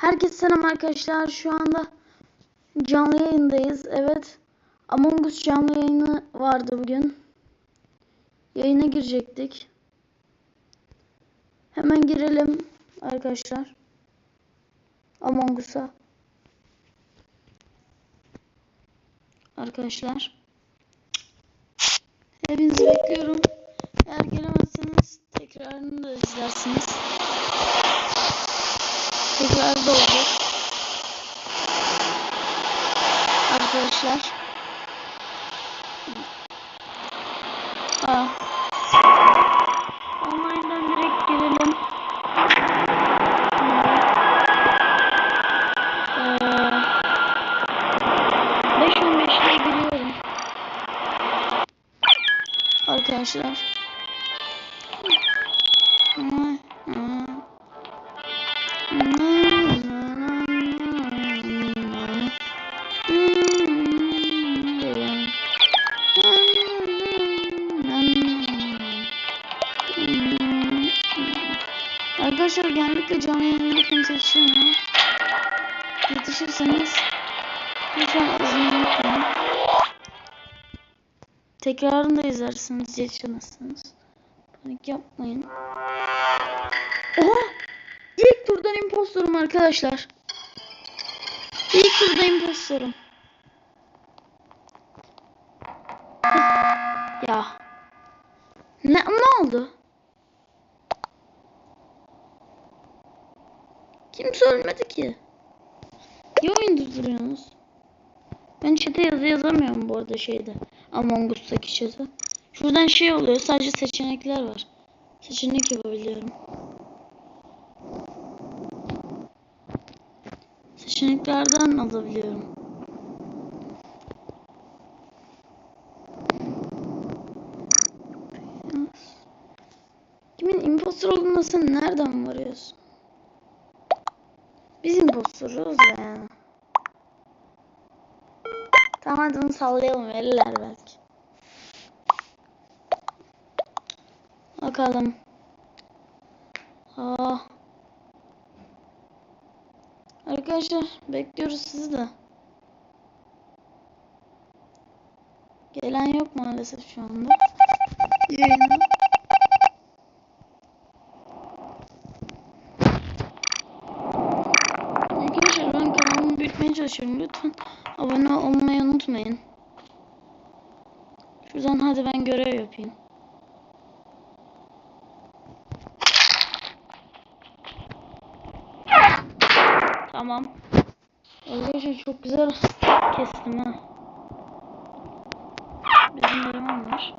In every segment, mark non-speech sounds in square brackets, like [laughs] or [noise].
Herkese selam arkadaşlar. Şu anda canlı yayındayız. Evet. Among Us canlı yayını vardı bugün. Yayına girecektik. Hemen girelim arkadaşlar. Among Us'a. Arkadaşlar. Hepinizi bekliyorum. Eğer gelemezseniz tekrarını da izlersiniz. Tekrar da olacak. Arkadaşlar. Aa. Online'dan direkt girelim. Ee, 5-15'te giriyorum. Arkadaşlar. Yetişirseniz lütfen izin unutmayın. Tekrarını da izlersiniz yetişemezsiniz. Panik yapmayın. Oha! İlk turdan impostorum arkadaşlar. İlk turda impostorum. [laughs] Ya. Ne, ne oldu? Kimse ölmedi ki. Ya oyun durduruyorsunuz? Ben chat'e yazı yazamıyorum bu arada şeyde. Among Us'taki chat'e. Şuradan şey oluyor. Sadece seçenekler var. Seçenek yapabiliyorum. Seçeneklerden alabiliyorum. Kimin impostor olduğuna sen nereden varıyorsun? Biz impostoruz yani. Tamam hadi onu sallayalım verirler belki. Bakalım. Aa. Arkadaşlar bekliyoruz sizi de. Gelen yok maalesef şu anda. Yayına. Arkadaşlar ben büyütmeye çalışıyorum. Lütfen abone olmayı unutmayın. Şuradan hadi ben görev yapayım. Tamam. Arkadaşlar çok güzel kestim ha. Bizim eleman var.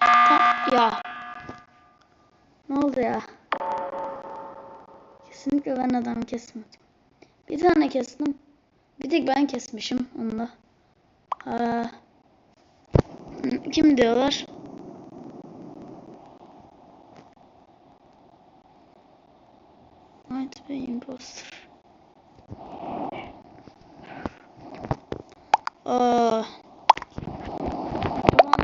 Ta- ya. Ne oldu ya? Kesinlikle ben adam kesmedim. Bir tane kestim. Bir tek ben kesmişim onu da. Ha. Kim diyorlar? Might be imposter. Aa.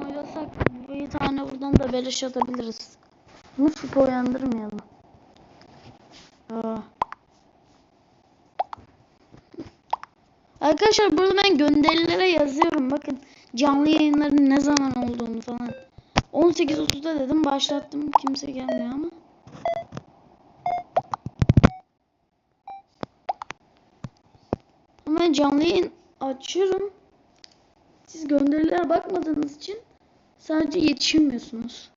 Oylasak bir tane buradan da beleş atabiliriz. Bunu şüphe uyandırmayalım. Aa. Arkadaşlar burada ben gönderilere yazıyorum. Bakın canlı yayınların ne zaman olduğunu falan. 18.30'da dedim başlattım. Kimse gelmiyor ama. Ama ben canlı yayın açıyorum. Siz gönderilere bakmadığınız için sadece yetişemiyorsunuz.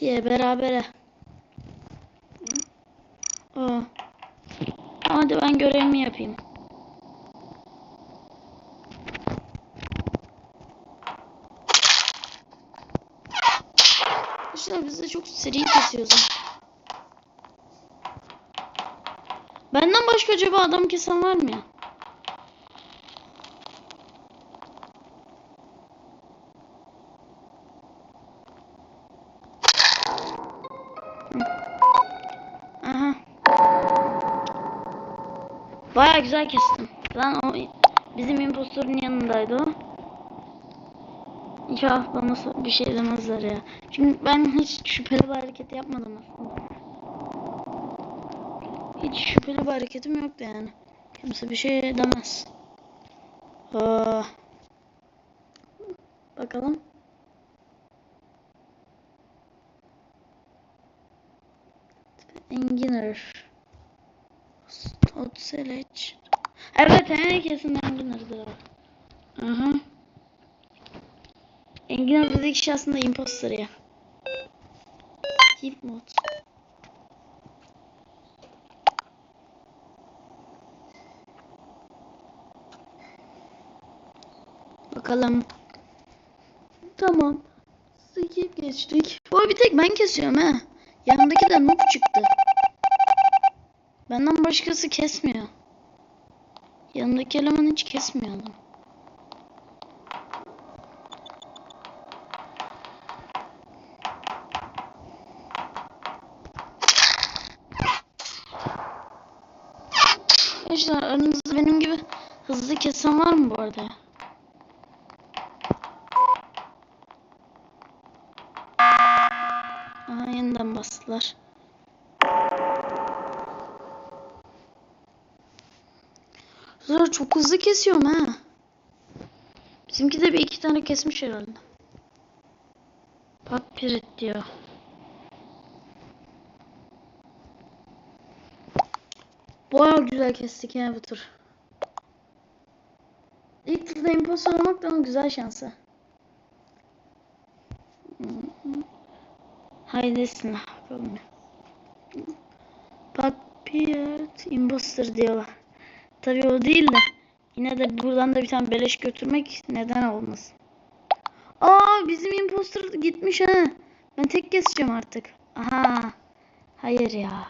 Diye berabere. Aa. Hadi ben görevimi yapayım. İşte biz de çok seri kesiyoruz. Benden başka acaba adam kesen var mı ya? Baya güzel kestim. Lan o bizim impostorun yanındaydı o. İnşallah bana bir şey demezler ya. Çünkü ben hiç şüpheli bir hareket yapmadım aslında. Hiç şüpheli bir hareketim yoktu yani. Kimse bir şey demez. Aa. Bakalım. Evet herkesin Engineer'dır o. Aha. Engineer dediği kişi aslında imposter ya. Keep mod. Bakalım. Tamam. Skip geçtik. Bu bir tek ben kesiyorum ha. Yanımdaki de noob çıktı. Benden başkası kesmiyor. Yanındaki eleman hiç kesmiyor adam. Arkadaşlar aranızda benim gibi hızlı kesen var mı bu arada? Aha yeniden bastılar. Çok hızlı kesiyorum ha. Bizimki de bir iki tane kesmiş herhalde. Bak pirit diyor. Baya güzel kestik ya bu tur. İlk turda imposter olmak da onun güzel şansı. Bak pirit imposter diyorlar. Tabii o değil de yine de buradan da bir tane beleş götürmek neden olmasın. Aa bizim imposter gitmiş ha. Ben tek keseceğim artık. Aha. Hayır ya.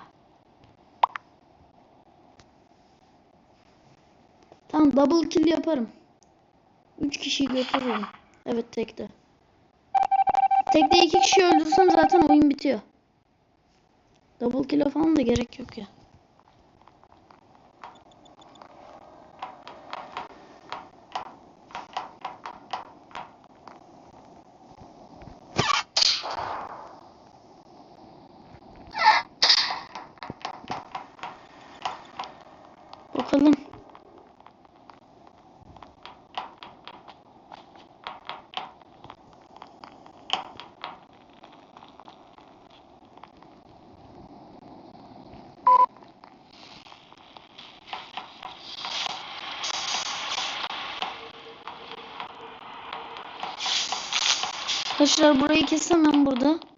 Tamam double kill yaparım. 3 kişiyi götürürüm. Evet tekte. Tekte 2 kişi öldürsem zaten oyun bitiyor. Double kill'e falan da gerek yok ya. Bakalım. Arkadaşlar burayı kesemem burada.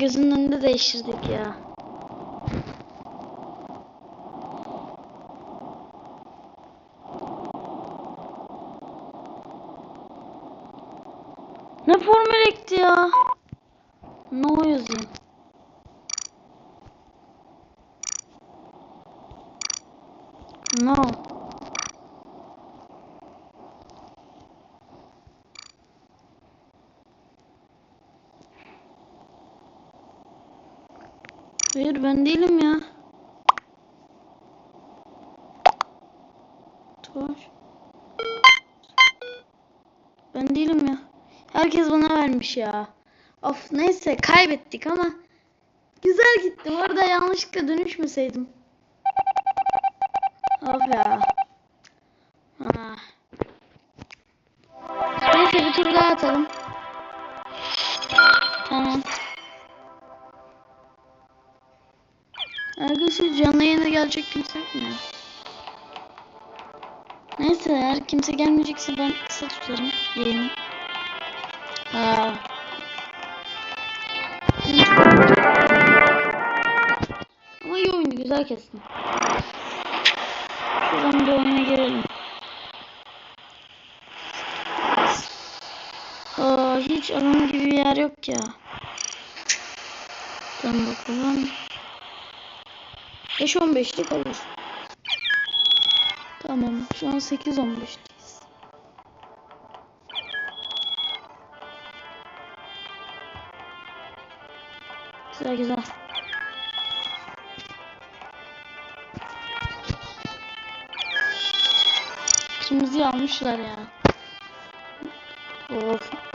Gözünün önünde değiştirdik ya. Ben değilim ya. Dur. Ben değilim ya. Herkes bana vermiş ya. Of neyse kaybettik ama güzel gitti. Orada yanlışlıkla dönüşmeseydim. Of ya. Ah. Neyse bir tur daha atalım. Gelecek kimse yok mu? Neyse eğer kimse gelmeyecekse ben kısa tutarım yayını. Aa. Ama iyi oyundu güzel kestim. Şuradan bir oyuna girelim. Aa, hiç alan gibi bir yer yok ya. Tamam bakalım. 5-15'lik olur. Tamam. Şu an 8-15'teyiz. Güzel güzel. Kırmızıyı almışlar ya. Of.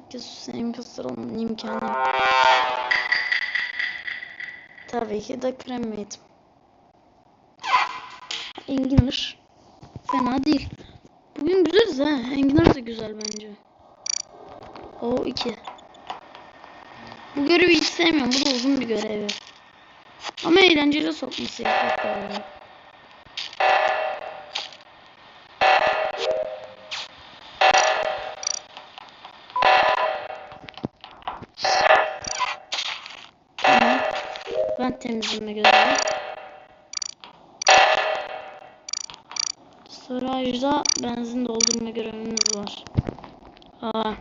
Kez imposter olmanın imkanı. Tabii ki de krem yedim. Enginar. Fena değil. Bugün güzeliz ha. Enginar da güzel bence. O 2. Bu görevi hiç sevmiyorum. Bu da uzun bir görevi. Ama eğlenceli sokması yapıyor. Storajda benzin doldurma görevimiz var. Aa.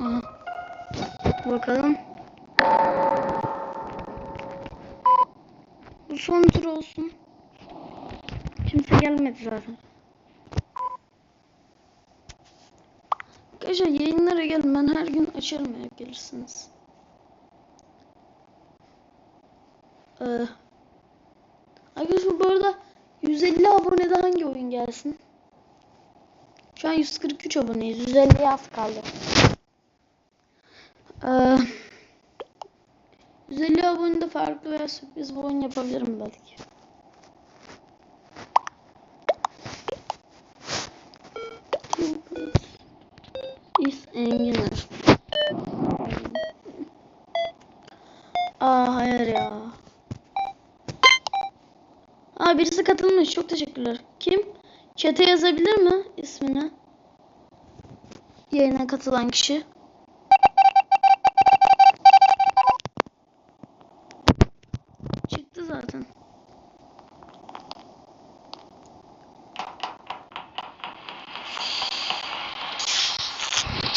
Aha. Bakalım. Bu son tur olsun. Kimse gelmedi zaten. Arkadaşlar yayınlara gelin. Ben her gün açarım eğer gelirsiniz. Ee, arkadaşlar bu arada 150 abonede hangi oyun gelsin? Şu an 143 aboneyiz. 150'ye az kaldı. Ee, 150 abonede farklı veya sürpriz bir oyun yapabilirim belki. Is engineer. Aa hayır ya. Aa katılmış. Çok teşekkürler. Kim? Chat'e yazabilir mi ismini? Yayına katılan kişi. Çıktı zaten.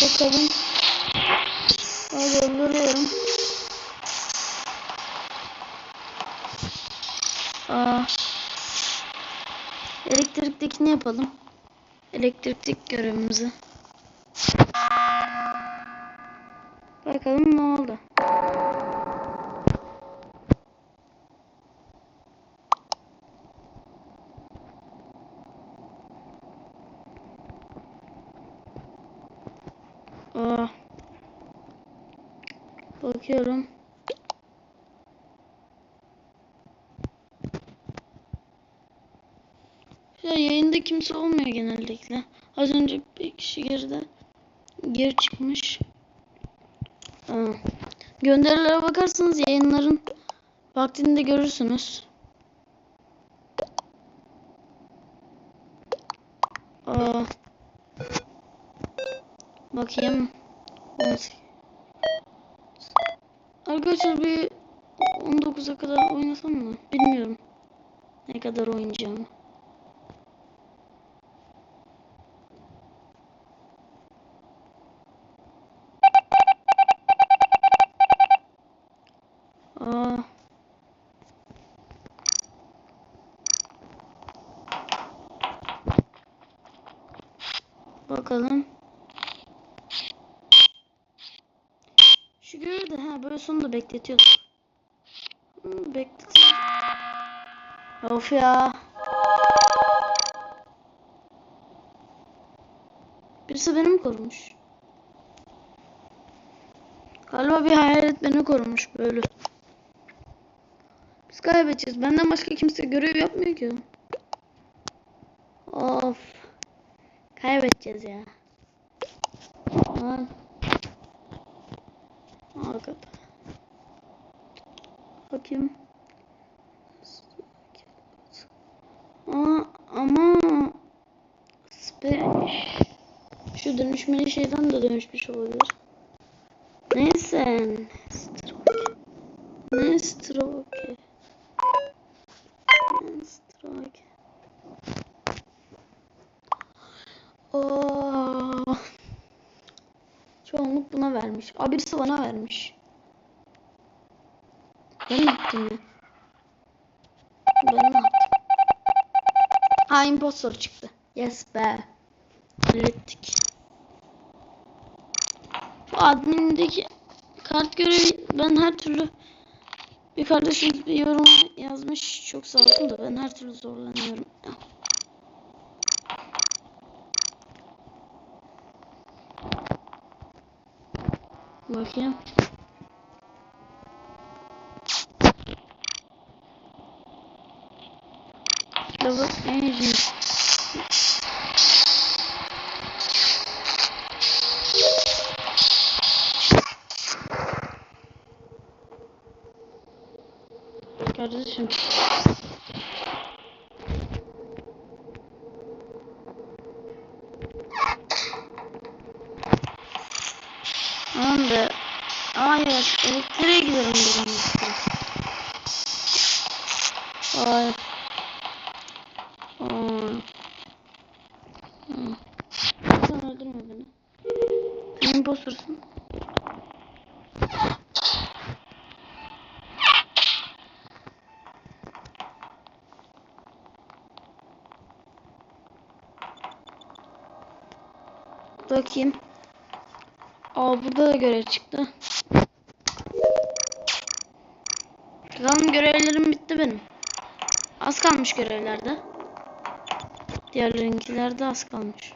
Bakalım. Hadi öldürüyorum. Aa. Elektriktekini yapalım. Elektriklik görevimizi. Bakalım ne oldu. Aa. Bakıyorum. Ya yayında kimse olmuyor genellikle. Az önce bir kişi geride geri çıkmış. Aa. Gönderilere bakarsanız yayınların vaktinde görürsünüz. Aa. Bakayım. 18. Arkadaşlar bir 19'a kadar oynasam mı? Bilmiyorum. Ne kadar oynayacağımı. Aa. Bakalım. Şu görevi de ha böyle sonunda bekletiyorduk. Hmm. Of ya. Birisi beni mi korumuş? Galiba bir hayalet beni korumuş böyle. Biz kaybedeceğiz. Benden başka kimse görev yapmıyor ki. Of. Kaybedeceğiz ya. Aman. Arkada. Bakayım. Aa, ama spe şu dönüşmeli şeyden de dönüşmüş olabilir. Neyse. Nestroke. Nestroke. Vermiş. Aa birisi bana vermiş. Ben ne yaptım ya? Ben ne yaptım? Aa impostor çıktı. Yes be. Hallettik. Bu admindeki kart görevi ben her türlü bir kardeşimiz bir yorum yazmış. Çok sağ olsun da ben her türlü zorlanıyorum. Bakayım. Double engine. Kardeşim. Tamam da. Hayır. Elektriğe gidelim dedim. Hayır. Aa. Hı. Sen öldürme beni. Sen impostersun. Bakayım. Burada da görev çıktı. Bakalım görevlerim bitti benim. Az kalmış görevlerde. Diğerlerinkilerde az kalmış.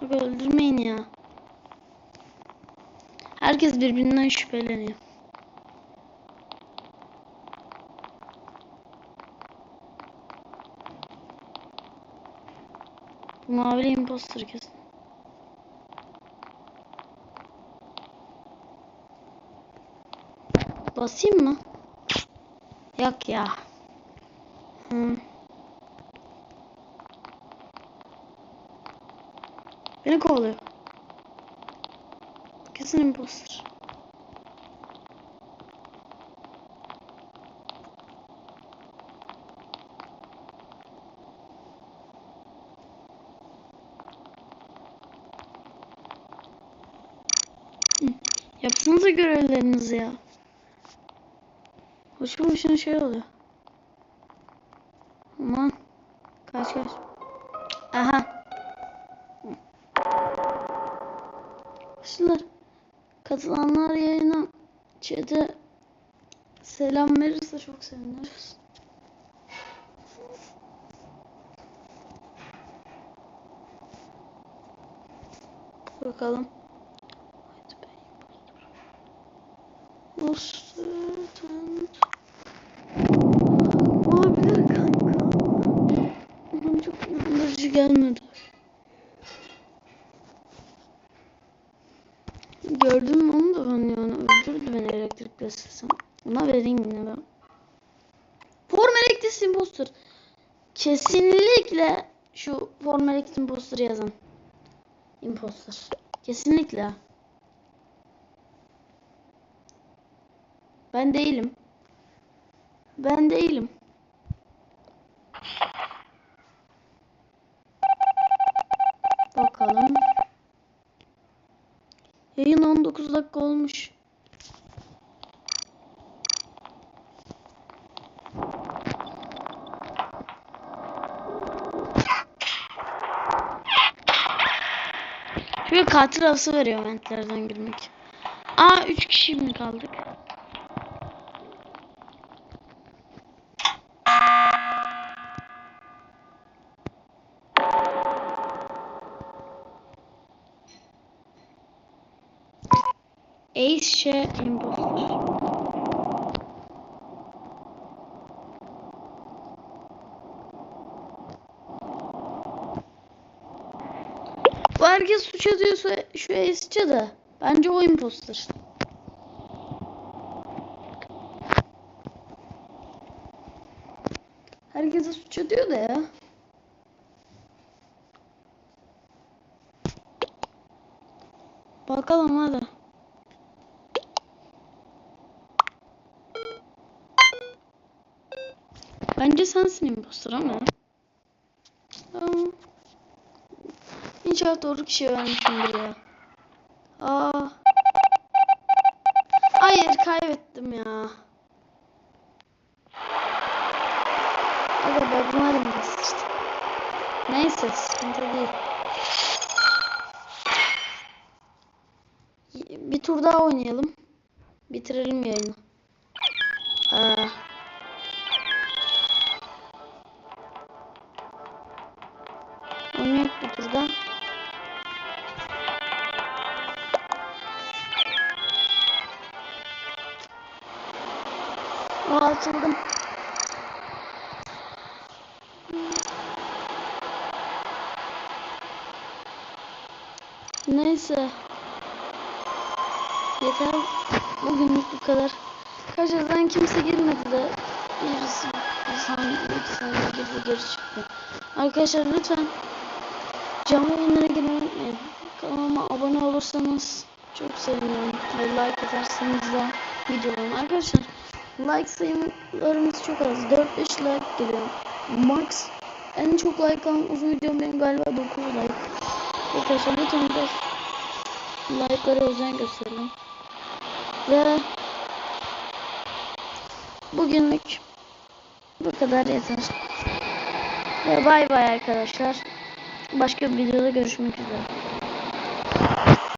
Bak öldürmeyin ya. Herkes birbirinden şüpheleniyor. Bu imposter kesin. Basayım mı? Yok ya. Hı. Beni kovalıyor. Kesin imposter. Hı. Yapsanıza görevlerinizi ya. Boşu boşuna şey oluyor. Aman. Kaç kaç. Aha. Arkadaşlar. Katılanlar yayına chat'e selam verirse çok seviniriz. Bakalım. Hadi be. Mustafa. Olabilir kanka. Bana çok inandırıcı gelmedi. Gördüm onu da ben yani öldürdü beni elektrikle sesem. Ona vereyim yine ben. Form elektris imposter. Kesinlikle şu form elektris imposter yazan. Imposter. Kesinlikle. Ben değilim. Ben değilim. Bakalım. Yayın 19 dakika olmuş. Şöyle katil havası veriyor ventlerden girmek. Aa 3 kişi mi kaldık? Ace şey imposter. Herkes suç ediyorsa şu Ace'ce de. Bence o imposter. Herkese suç ediyor da ya. Bakalım hadi. Bence sensin imposter ama. Tamam. İnşallah doğru kişiye vermişimdir ya. Aa. Hayır kaybettim ya. Aga be bunlar bilmez. Neyse sıkıntı değil. Bir tur daha oynayalım. Bitirelim yayını. Kadar. Karşıdan kimse girmedi de birisi bir saniye, bir saniye girdi geri çıktı. Arkadaşlar lütfen canlı yayınlara girmeyi unutmayın. Kanalıma abone olursanız çok sevinirim. Ve like atarsanız da videolarım. Arkadaşlar like sayılarımız çok az. 4-5 like geliyor. Max en çok like alan uzun videom benim galiba 9 like. Arkadaşlar lütfen biraz like'lara özen gösterelim. Ve bugünlük bu kadar yeter. Ve bay bay arkadaşlar. Başka bir videoda görüşmek üzere.